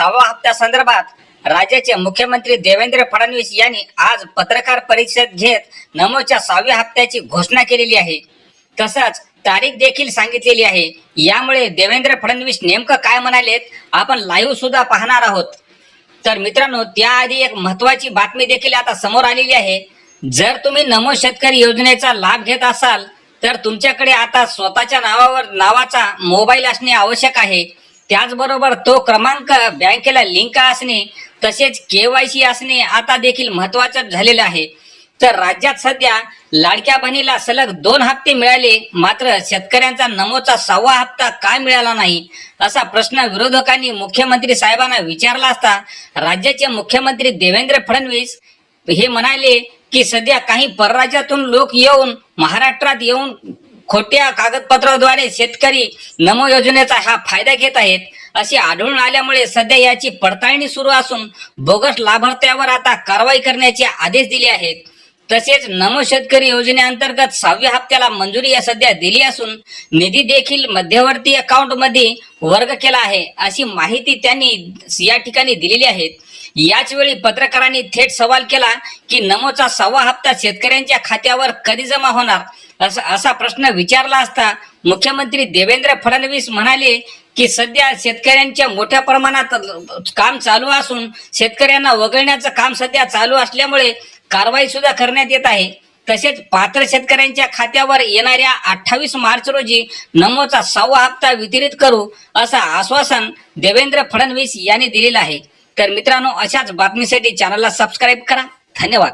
सहावा हप्त्या संदर्भात राज्याचे मुख्यमंत्री देवेंद्र फडणवीस यांनी आज पत्रकार परिषद घेत नमोच्या सहाव्या हप्त्याची घोषणा केलेली आहे. तसंच तारीख देखील सांगितलेली आहे. यामुळे देवेंद्र फडणवीस नेमकं काय म्हणालेत आपण लाईव्ह सुद्धा पाहणार आहोत. तर मित्रांनो त्याआधी एक महत्वाची बातमी देखील आता समोर आलेली आहे. जर तुम्ही नमो शेतकरी योजनेचा लाभ घेत असाल तर तुमच्याकडे आता स्वतःच्या नावावर नावाचा मोबाईल असणे आवश्यक आहे. त्याचबरोबर तो क्रमांक बँकेला लिंक असणे तसेच केवायसी असणे आता देखील महत्वाचं झालेलं आहे. तर राज्यात सध्या लाडक्या बहिणीला सलग दोन हप्ते मिळाले मात्र शेतकऱ्यांचा नमोचा सहावा हप्ता काय मिळाला नाही असा प्रश्न विरोधकांनी मुख्यमंत्री साहेबांना विचारला असता राज्याचे मुख्यमंत्री देवेंद्र फडणवीस हे म्हणाले की सध्या काही परराज्यातून लोक येऊन महाराष्ट्रात येऊन खोट्या कागदपत्राद्वारे शेतकरी नमो योजनेचा हा फायदा घेत आहेत असे आढळून आल्यामुळे सध्या याची पडताळणी सुरू असून बोगस लाभार्थ्यावर आता कारवाई करण्याचे आदेश दिले आहेत. तसेच नमो शेतकरी योजनेअंतर्गत सहाव्या हप्त्याला मंजुरी या सध्या दिली असून निधी देखील मध्यवर्ती अकाउंटमध्ये वर्ग केला आहे अशी माहिती त्यांनी या ठिकाणी दिलेली आहे. याच वेळी पत्रकारांनी थेट सवाल केला की नमोचा सहावा हप्ता शेतकऱ्यांच्या खात्यावर कधी जमा होणार? असा असा प्रश्न विचारला असता मुख्यमंत्री देवेंद्र फडणवीस म्हणाले की सध्या शेतकऱ्यांच्या मोठ्या प्रमाणात काम चालू असून शेतकऱ्यांना वगळण्याचं काम सध्या चालू असल्यामुळे कारवाई सुद्धा करण्यात येत आहे. तसेच पात्र शेतकऱ्यांच्या खात्यावर येणाऱ्या अठ्ठावीस मार्च रोजी नमोचा सहावा हप्ता वितरित करू असं आश्वासन देवेंद्र फडणवीस यांनी दिलेलं आहे. तर मित्रांनो अशाच बातमीसाठी चॅनलला सबस्क्राईब करा. धन्यवाद.